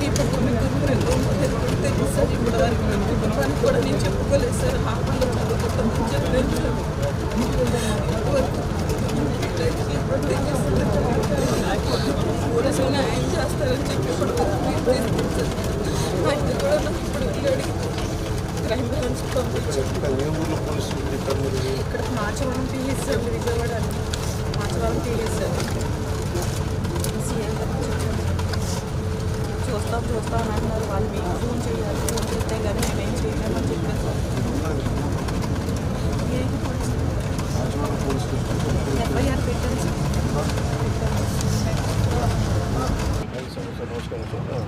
ఇప్పుడు కొన్ని గురువులు తెలుసు ఇప్పుడు వరకు మేము కూడా నేను చెప్పుకోలేదు సార్ హాస్టల్లో చదువుకుంటామని చెప్పలేదు చేస్తారని చెప్పి ఇప్పుడు ఆయన కూడా నాకు ఇప్పుడు ఇక్కడ ఏ ఊర్లో పోలీసులు చెప్పారు మీరు ఇక్కడ Marchavaram PS sir Vijayawada Marchavaram PS sir CM గారికి చెప్పాను. చూస్తాం చూస్తాం అని అంటున్నారు వాళ్ళు మీకు ఫోన్ చేయాలి ఫోన్ చేస్తే కానీ మేమేం చేయలేమని చెప్పారు సార్ ఏది పోలీసు రాజవాడ పోలీసులు ఎఫ్ఐఆర్ పెట్టాను సార్ సార్ నమస్కారం సార్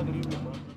like evening, bro.